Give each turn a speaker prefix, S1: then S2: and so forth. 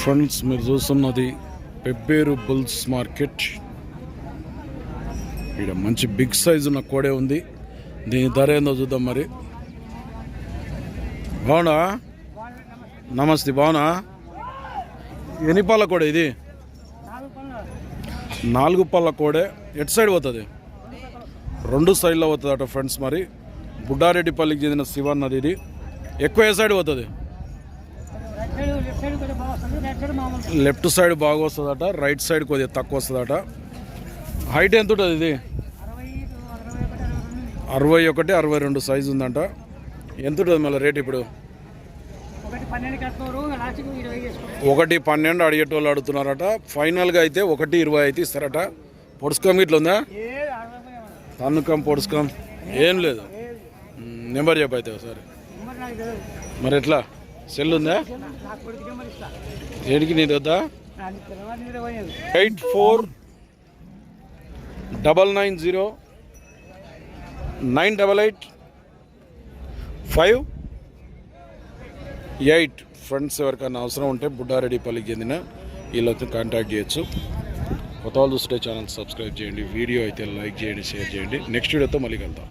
S1: Friends మీరు చూస్తున్నది Pebbair bulls market. ఇక్కడ మంచి బిగ్ సైజ్ ఉన్న కోడే ఉంది. దీని ధర ఏందో చూద్దాం మరి. బాగునా నమస్తే బాగునా ఎన్ని పళ్ళ కోడే ఇది? నాలుగు పళ్ళ కోడే. ఎటు సైడ్ పోతుంది? రెండు సైడ్లో పోతుంది అట ఫ్రెండ్స్ మరి. బుడ్డారెడ్డిపల్లికి చెందిన శివన్నది ఇది. ఎక్కువ ఏ సైడ్ పోతుంది? లెఫ్ట్ సైడ్ బాగా వస్తుందట రైట్ సైడ్ కొద్దిగా తక్కువ వస్తుందట హైట్ ఎంత ఉంటుంది ఇది? అరవై ఒకటి అరవై రెండు సైజు ఉందంట. ఎంత ఉంటుంది మళ్ళీ రేట్ ఇప్పుడు?
S2: ఒకటి పన్నెండు
S1: అడిగేటోళ్ళు అడుగుతున్నారట. ఫైనల్గా అయితే ఒకటి ఇరవై అయితే ఇస్తారట. పొడుచుకం ఇట్లా ఉందా? తన్నుకం పొడుచుకం. ఏం లేదు. నెంబర్ చెప్పైతే అయితే ఒకసారి. మరి ఎట్లా? సెల్ ఉందా? ఏడికి నీది వద్దా? Eight four double nine zero nine double eight five eight. Friends ఎవరికైనా అవసరం ఉంటే బుడ్డారెడ్డిపల్లికి చెందిన వీళ్ళతో కాంటాక్ట్ చేయొచ్చు. కొత్త వాళ్ళు చూస్తే ఛానల్ సబ్స్క్రైబ్ చేయండి. వీడియో అయితే లైక్ చేయండి షేర్ చేయండి. నెక్స్ట్ వీడియోతో మళ్ళీ కలుద్దాం.